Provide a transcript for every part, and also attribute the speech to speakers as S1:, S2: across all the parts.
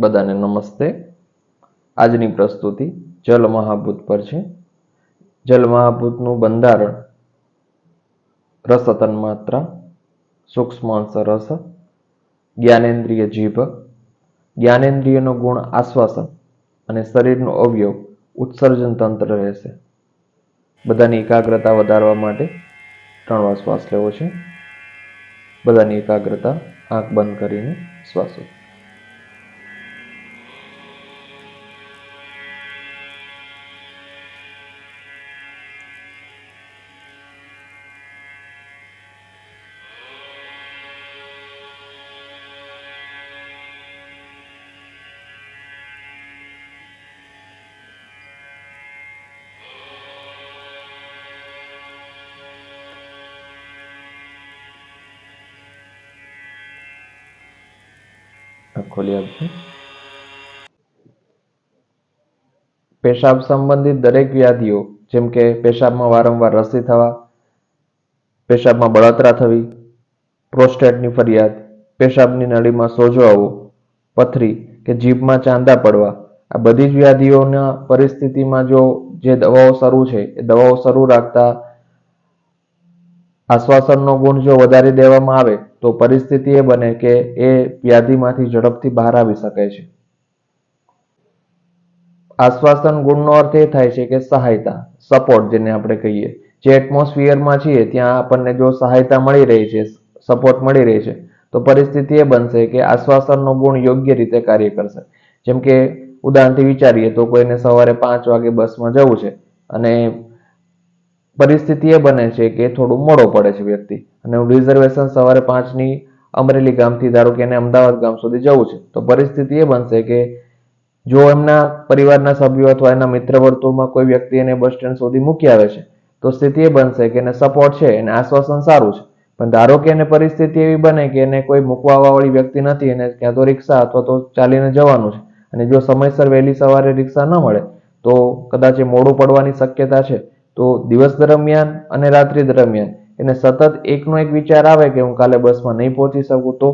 S1: બધાને નમસ્તે. આજની પ્રસ્તુતિ જલ મહાભૂત પર છે. જલ મહાભૂતનું બંધારણ રસ તન્માત્રા સૂક્ષ્મ રસ, જ્ઞાનેન્દ્રિય જીભ, જ્ઞાનેન્દ્રિયનો ગુણ આશ્વાસન અને શરીરનો અવયવ ઉત્સર્જન તંત્ર રહેશે. બધાની એકાગ્રતા વધારવા માટે ત્રણ વાર શ્વાસ લેવો છે. બધાની એકાગ્રતા આંખ બંધ કરીને શ્વાસો ખોલી આપજો. પેશાબ સંબંધિત દરેક વ્યાધિઓ, જેમ કે પેશાબમાં વારંવાર રસી થવા, પેશાબમાં બળતરા થવી, પ્રોસ્ટેટની ફરિયાદ, પેશાબની નળીમાં સોજો આવવો, પથરી કે જીભમાં ચાંદા પડવા, આ બધી જ વ્યાધિઓના પરિસ્થિતિમાં જો જે દવાઓ શરૂ છે, એ દવાઓ શરૂ રાખતા આશ્વાસનનો ગુણ જો વધારી દેવામાં આવે, તો પરિસ્થિતિ એ બને કે એ વ્યાધિમાંથી ઝડપથી બહાર આવી શકે છે. આશ્વાસન ગુણનો અર્થ એ થાય છે કે સહાયતા, સપોર્ટ જેને આપણે કહીએ. જે એટમોસ્ફિયરમાં છીએ, ત્યાં આપણને જો સહાયતા મળી રહી છે, સપોર્ટ મળી રહી છે, તો પરિસ્થિતિ એ બનશે કે આશ્વાસનનો ગુણ યોગ્ય રીતે કાર્ય કરશે. જેમ કે ઉદાહરણથી વિચારીએ તો કોઈને સવારે પાંચ વાગે બસમાં જવું છે અને પરિસ્થિતિ એ બને છે કે થોડું મોડો પડે છે વ્યક્તિ. અને હું રિઝર્વેશન સવારે પાંચની અમરેલી ગામથી, ધારો કે એને અમદાવાદ ગામ સુધી જવું છે, તો પરિસ્થિતિ એ બનશે કે જો એમના પરિવારના સભ્યો અથવા એના મિત્ર વર્તુળમાં કોઈ વ્યક્તિ એને બસ સ્ટેન્ડ સુધી મૂકી આવે છે, તો સ્થિતિ એ બનશે કે એને સપોર્ટ છે, એને આશ્વાસન સારું છે. પણ ધારો કે એને પરિસ્થિતિ એવી બને કે એને કોઈ મૂકવા વાળી વ્યક્તિ નથી, એને ક્યાં તો રિક્ષા અથવા તો ચાલીને જવાનું છે. અને જો સમયસર વહેલી સવારે રિક્ષા ન મળે, તો કદાચ એ મોડું પડવાની શક્યતા છે. તો દિવસ દરમિયાન અને રાત્રિ દરમિયાન એને સતત એકનો એક વિચાર આવે કે હું કાલે બસમાં નહીં પહોંચી શકું તો?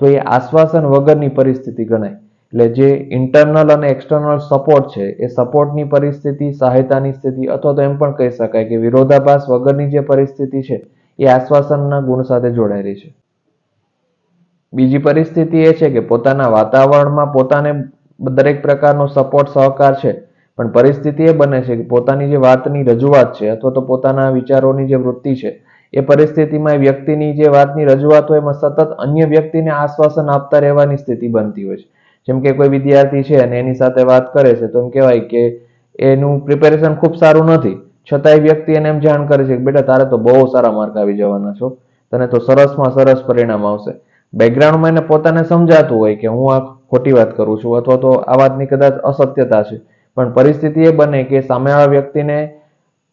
S1: તો એ આશ્વાસન વગરની પરિસ્થિતિ ગણાય. એટલે જે ઇન્ટરનલ અને એક્સટર્નલ સપોર્ટ છે, એ સપોર્ટની પરિસ્થિતિ, સહાયતાની સ્થિતિ અથવા તો એમ પણ કહી શકાય કે વિરોધાભાસ વગરની જે પરિસ્થિતિ છે, એ આશ્વાસનના ગુણ સાથે જોડાયેલી છે. બીજી પરિસ્થિતિ એ છે કે પોતાના વાતાવરણમાં પોતાને દરેક પ્રકારનો સપોર્ટ સહકાર છે પણ પરિસ્થિતિ એ બને છે કે પોતાની જે વાતની રજૂઆત છે અથવા તો પોતાના વિચારોની જે વૃત્તિ છે, એ પરિસ્થિતિમાં એ વ્યક્તિની જે વાતની રજૂઆત હોય એમાં સતત અન્ય વ્યક્તિને આશ્વાસન આપતા રહેવાની સ્થિતિ બનતી હોય છે. જેમ કે કોઈ વિદ્યાર્થી છે અને એની સાથે વાત કરે છે, તો એમ કહેવાય કે એનું પ્રિપેરેશન ખૂબ સારું નથી. છતાંય વ્યક્તિ એને એમ જાણ કરે છે કે બેટા તારે તો બહુ સારા માર્ક આવી જવાના છો. તને તો સરસમાં સરસ પરિણામ આવશે. બેકગ્રાઉન્ડમાં એને પોતાને સમજાતું હોય કે હું આ ખોટી વાત કરું છું અથવા તો આ વાતની કદાચ અસત્યતા છે. પણ પરિસ્થિતિ એ બને કે સામેવાળા વ્યક્તિને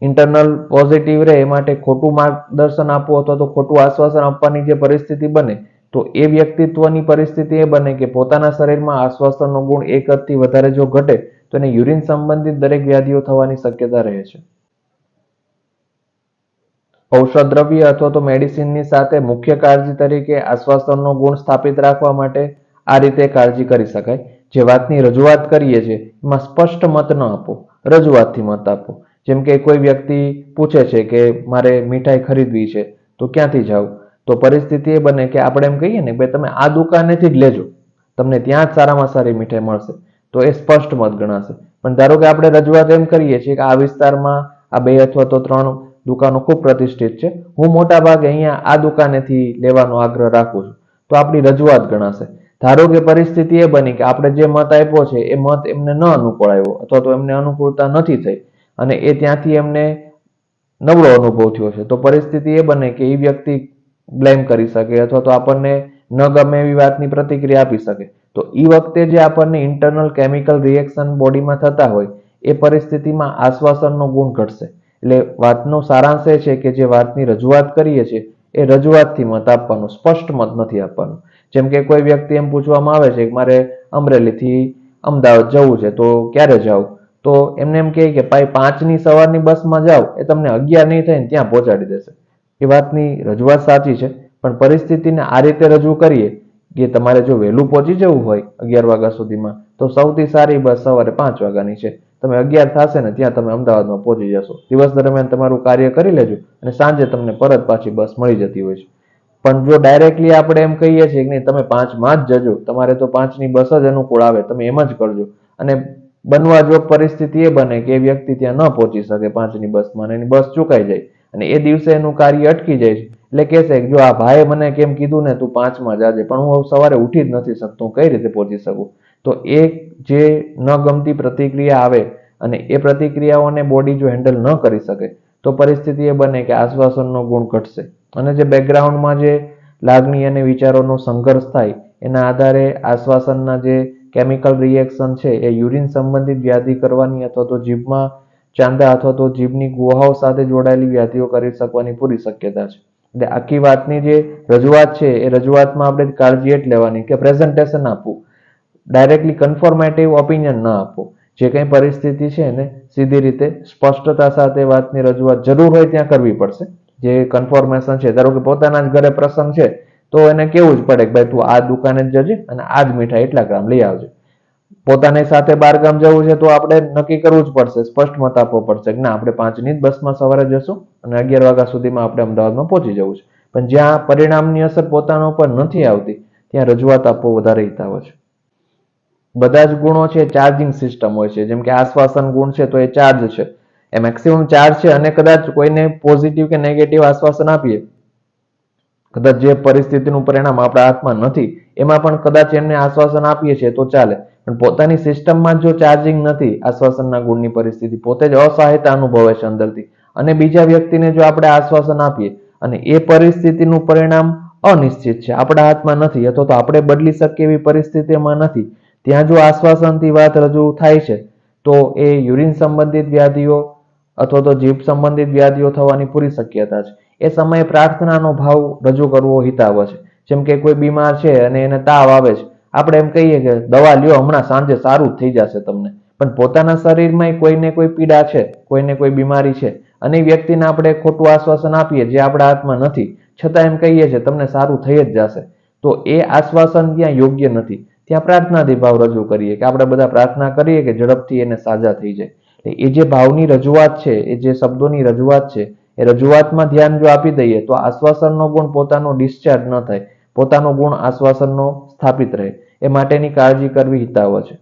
S1: ઇન્ટરનલ પોઝિટિવ રહે એ માટે ખોટું માર્ગદર્શન આપવું અથવા તો ખોટું આશ્વાસન આપવાની જે પરિસ્થિતિ બને, તો એ વ્યક્તિત્વની પરિસ્થિતિ એ બને કે પોતાના શરીરમાં આશ્વાસનનો ગુણ એક હદથી વધારે જો ઘટે, તો એને યુરિન સંબંધિત દરેક વ્યાધિઓ થવાની શક્યતા રહે છે. ઔષધ દ્રવ્ય અથવા તો મેડિસિનની સાથે મુખ્ય કાળજી તરીકે આશ્વાસનનો ગુણ સ્થાપિત રાખવા માટે આ રીતે કાળજી કરી શકાય. જે વાતની રજૂઆત કરીએ છીએ, એમાં સ્પષ્ટ મત ન આપો, રજૂઆતથી મત આપો. જેમ કે કોઈ વ્યક્તિ પૂછે છે કે મારે મીઠાઈ ખરીદવી છે, તો ક્યાંથી જાવ તો પરિસ્થિતિ એ બને કે આપણે એમ કહીએ ને ભાઈ, તમે આ દુકાનેથી જ લેજો. તમને ત્યાં જ સારામાં સારી મીઠાઈ મળશે. તો એ સ્પષ્ટ મત ગણાશે. પણ ધારો કે આપણે રજૂઆત એમ કરીએ છીએ કે આ વિસ્તારમાં આ બે અથવા તો ત્રણ દુકાનો ખૂબ પ્રતિષ્ઠિત છે, હું મોટા ભાગે અહીંયા આ દુકાનેથી લેવાનો આગ્રહ રાખું છું. તો આપણી રજૂઆત ગણાશે. ધારો કે પરિસ્થિતિ એ બની કે આપણે જે મત આપ્યો છે, એ મત એમને ન અનુકૂળ આવ્યો અથવા તો એમને અનુકૂળતા નથી થઈ અને એ ત્યાંથી એમને નબળો અનુભવ થયો છે, તો પરિસ્થિતિ એ બને કે એ વ્યક્તિ બ્લેમ કરી શકે અથવા તો આપણને ન ગમે એવી વાતની પ્રતિક્રિયા આપી શકે. તો એ વખતે જે આપણને ઇન્ટરનલ કેમિકલ રિએક્શન બોડીમાં થતા હોય, એ પરિસ્થિતિમાં આશ્વાસનનો ગુણ ઘટશે. એટલે વાતનો સારાંશ એ છે કે જે વાતની રજૂઆત કરીએ છીએ, એ રજૂઆતથી મત આપવાનું, સ્પષ્ટ મત નથી આપવાનો. જેમ કે કોઈ વ્યક્તિ એમ પૂછવામાં આવે છે કે મારે અમરેલીથી અમદાવાદ જવું છે, તો ક્યારે જાવ તો એમને એમ કહે કે, ભાઈ, પાંચની સવારની બસમાં જાઓ, એ તમને અગિયાર નહીં થાય ને ત્યાં પહોંચાડી દેશે. એ વાતની રજૂઆત સાચી છે, પણ પરિસ્થિતિને આ રીતે રજૂ કરીએ કે તમારે જો વહેલું પહોંચી જવું હોય અગિયાર વાગ્યા સુધીમાં, તો સૌથી સારી બસ સવારે પાંચ વાગ્યાની છે. તમે અગિયાર થશે ને ત્યાં તમે અમદાવાદમાં પહોંચી જશો. દિવસ દરમિયાન તમારું કાર્ય કરી લેજો અને સાંજે તમને પરત પાછી બસ મળી જતી હોય છે. પણ જો ડાયરેક્ટલી આપણે એમ કહીએ છીએ કે નહીં, તમે પાંચમાં જ જજો. તમારે તો પાંચની બસ જ અનુકૂળ આવે. તમે એમ જ કરજો. અને બનવા જો પરિસ્થિતિ એ બને કે એ વ્યક્તિ ત્યાં ન પહોંચી શકે પાંચની બસમાં અને એની બસ ચૂકાઈ જાય. અને એ દિવસે એનું કાર્ય અટકી જાય છે. એટલે કહેશે જો આ ભાઈએ મને કેમ કીધું ને, તું પાંચમાં જાજે. પણ હું સવારે ઉઠી જ નથી શકતો. કઈ રીતે પહોંચી શકું? તો એ જે ન ગમતી પ્રતિક્રિયા આવે અને એ પ્રતિક્રિયાઓને બોડી જો હેન્ડલ ન કરી શકે, તો પરિસ્થિતિ એ બને કે આશ્વાસનનો ગુણ ઘટશે. અને જે બેકગ્રાઉન્ડમાં જે લાગણી અને વિચારોનો સંઘર્ષ થાય, એના આધારે આશ્વાસનના જે કેમિકલ રિએક્શન છે, એ યુરિન સંબંધિત વ્યાધિ કરવાની અથવા તો જીભમાં ચાંદા અથવા તો જીભની ગુહાઓ સાથે જોડાયેલી વ્યાધિઓ કરી શકવાની પૂરી શક્યતા છે. એટલે આખી વાતની જે રજૂઆત છે, એ રજૂઆતમાં આપણે કાળજી એ લેવાની કે પ્રેઝન્ટેશન આપવું. ડાયરેક્ટલી કન્ફોર્મેટિવ ઓપિનિયન ન આપો જે કંઈ પરિસ્થિતિ છે એને સીધી રીતે સ્પષ્ટતા સાથે વાતની રજૂઆત જરૂર હોય ત્યાં કરવી પડશે. જે કન્ફોર્મેશન છે, ધારો કે પોતાના જ ઘરે પ્રસંગ છે, તો એને કેવું જ પડે કે ભાઈ તું આ દુકાને જ જજે અને આ જ મીઠાઈ એટલા ગ્રામ લઈ આવજે. પોતાની સાથે બાર ગામ જવું છે તો આપણે નક્કી કરવું જ પડશે, સ્પષ્ટ મત આપવો પડશે કે ના, આપણે પાંચની જ બસમાં સવારે જશું અને અગિયાર વાગ્યા સુધીમાં આપણે અમદાવાદમાં પહોંચી જવું છે. પણ જ્યાં પરિણામની અસર પોતાના ઉપર નથી આવતી, ત્યાં રજૂઆત આપવો વધારે હિતાવ છે. બધા જ ગુણો છે ચાર્જિંગ સિસ્ટમ હોય છે, જેમ કે આશ્વાસન ગુણ છે, તો એ ચાર્જ છે. એ મેક્સિમમ ચાર છે અને કદાચ કોઈને પોઝિટિવ કે નેગેટિવ આશ્વાસન આપીએ, કદાચ જે પરિસ્થિતિનું પરિણામ આપણા હાથમાં નથી, એમાં પણ કદાચ એમને આશ્વાસન આપીએ છીએ તો ચાલે. પણ પોતાની સિસ્ટમમાં જો ચાર્જિંગ નથી, આશ્વાસનના ગુણની પરિસ્થિતિ પોતે જ અસહાયતા અનુભવે છે અંદરથી. અને બીજા વ્યક્તિને જો આપણે આશ્વાસન આપીએ, અને એ પરિસ્થિતિનું પરિણામ અનિશ્ચિત છે, આપણા હાથમાં નથી, અથવા તો આપણે બદલી શકીએ એવી પરિસ્થિતિમાં નથી, ત્યાં જો આશ્વાસનથી વાત રજૂ થાય છે, તો એ યુરિન સંબંધિત વ્યાધિઓ અથવા તો જીભ સંબંધિત વ્યાધિઓ થવાની પૂરી શક્યતા છે. એ સમયે પ્રાર્થનાનો ભાવ રજૂ કરવો હિતાવ છે. જેમ કે કોઈ બીમાર છે અને એને તાવ આવે છે. આપણે એમ કહીએ કે દવા લ્યો, હમણાં સાંજે સારું થઈ જશે તમને. પણ પોતાના શરીરમાં કોઈને કોઈ પીડા છે કોઈને કોઈ બીમારી છે. અને વ્યક્તિને આપણે ખોટું આશ્વાસન આપીએ જે આપણા હાથમાં નથી. છતાં એમ કહીએ છીએ, તમને સારું થઈ જ જશે. તો એ આશ્વાસન ત્યાં યોગ્ય નથી? ત્યાં પ્રાર્થનાથી ભાવ રજૂ કરીએ કે આપણે બધા પ્રાર્થના કરીએ કે ઝડપથી એને સાજા થઈ જાય. એ જે ભાવની રજૂઆત છે, એ જે શબ્દોની રજૂઆત છે, એ રજૂઆતમાં ધ્યાન જો આપી દઈએ તો આશ્વાસનનો ગુણ પોતાનો ડિસ્ચાર્જ ન થાય. પોતાનો ગુણ આશ્વાસનનો સ્થાપિત રહે. એ માટેની કાળજી કરવી હિતાવ છે.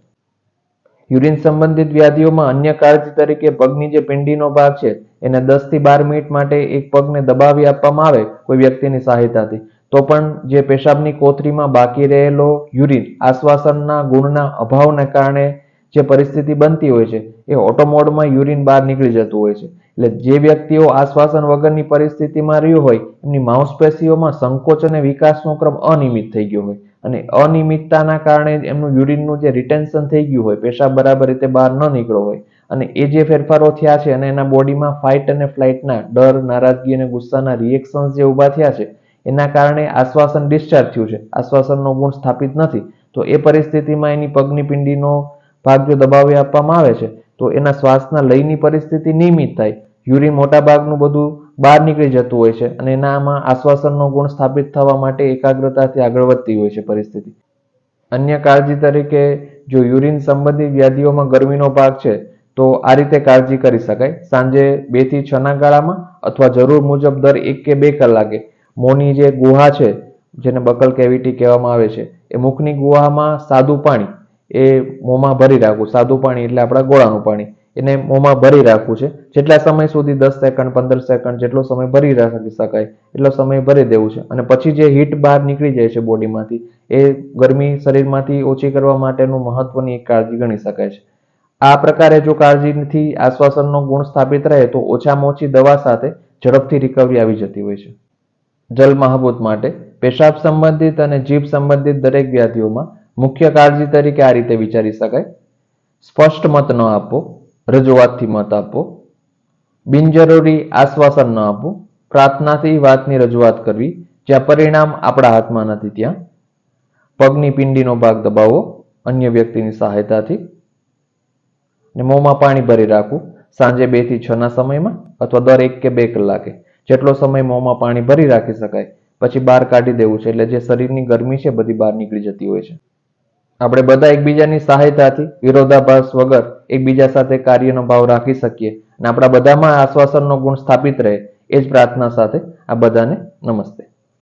S1: યુરિન સંબંધિત વ્યાધિઓમાં અન્ય કાળજી તરીકે પગની જે પિંડીનો ભાગ છે, એને દસથી બાર મિનિટ માટે એક પગને દબાવી આપવામાં આવે કોઈ વ્યક્તિની સહાયતાથી. તો પણ જે પેશાબની કોથળીમાં બાકી રહેલો યુરિન આશ્વાસનના ગુણના અભાવને કારણે જે પરિસ્થિતિ બનતી હોય છે, એ ઓટોમોડમાં યુરિન બહાર નીકળી જતું હોય છે. એટલે જે વ્યક્તિઓ આશ્વાસન વગરની પરિસ્થિતિમાં રહ્યું હોય, એમની માંસપેશીઓમાં સંકોચ અને વિકાસનો ક્રમ અનિયમિત થઈ ગયો હોય. અને અનિયમિતતાના કારણે એમનું યુરિનનું જે રિટેન્શન થઈ ગયું હોય, પેશાબ બરાબર રીતે બહાર ન નીકળ્યો હોય. અને એ જે ફેરફારો થયા છે અને એના બોડીમાં ફાઇટ અને ફ્લાઇટના ડર, નારાજગી અને ગુસ્સાના રિએક્શન્સ જે ઊભા થયા છે, એના કારણે આશ્વાસન ડિસ્ચાર્જ થયું છે. આશ્વાસનનો ગુણ સ્થાપિત નથી. તો એ પરિસ્થિતિમાં એની પગની પિંડીનો ભાગ જો દબાવી આપવામાં આવે છે, તો એના શ્વાસના લયની પરિસ્થિતિ નિયમિત થાય. યુરિન મોટા ભાગનું બધું બહાર નીકળી જતું હોય છે અને એનામાં આશ્વાસનનો ગુણ સ્થાપિત થવા માટે એકાગ્રતાથી આગળ વધતી હોય છે પરિસ્થિતિ. અન્ય કાળજી તરીકે, જો યુરિન સંબંધિત વ્યાધિઓમાં ગરમીનો ભાગ છે, તો આ રીતે કાળજી કરી શકાય. સાંજે બેથી છ ના ગાળામાં અથવા જરૂર મુજબ દર એક કે બે કલાકે. મોંની જે ગુહા છે, જેને બકલ કેવિટી કહેવામાં આવે છે, એ મુખની ગુહામાં સાદું પાણી એ મોંમાં ભરી રાખવું. સાદું પાણી એટલે આપણા ગોળાનું પાણી. એને મોંમાં ભરી રાખવું છે. જેટલા સમય સુધી દસ સેકન્ડ પંદર સેકન્ડ જેટલો સમય ભરી રાખી શકાય, એટલો સમય ભરી દેવું છે. અને પછી જે હીટ બહાર નીકળી જાય છે બોડીમાંથી, એ ગરમી શરીરમાંથી ઓછી કરવા માટેનું મહત્વની એક કાળજી ગણી શકાય છે. આ પ્રકારે જો કાળજીથી આશ્વાસનનો ગુણ સ્થાપિત રહે, તો ઓછામાં ઓછી દવા સાથે ઝડપથી રિકવરી આવી જતી હોય છે. જલ મહાભૂત માટે, પેશાબ સંબંધિત અને જીભ સંબંધિત દરેક વ્યાધિઓમાં મુખ્ય કાળજી તરીકે આ રીતે વિચારી શકાય. સ્પષ્ટ મત ન આપો, રજૂઆતથી મત આપો. બિનજરૂરી આશ્વાસન ન આપો. પ્રાર્થનાથી વાતની રજૂઆત કરવી, જ્યાં પરિણામ આપણા હાથમાં નથી ત્યાં. પગની પિંડીનો ભાગ દબાવો, અન્ય વ્યક્તિની સહાયતાથી. ને મોંમાં પાણી ભરી રાખવું, સાંજે બેથી છ ના સમયમાં અથવા દર એક કે બે કલાકે. જેટલો સમય મોંમાં પાણી ભરી રાખી શકાય, પછી બહાર કાઢી દેવું છે, એટલે જે શરીરની ગરમી છે, બધી બહાર નીકળી જતી હોય છે. આપણે બધા એકબીજાની સહાયતાથી વિરોધાભાસ વગર એકબીજા સાથે કાર્યનો ભાવ રાખી શકીએ અને આપણા બધામાં આશ્વાસનનો ગુણ સ્થાપિત રહે એ જ પ્રાર્થના સાથે આ બધાને નમસ્તે.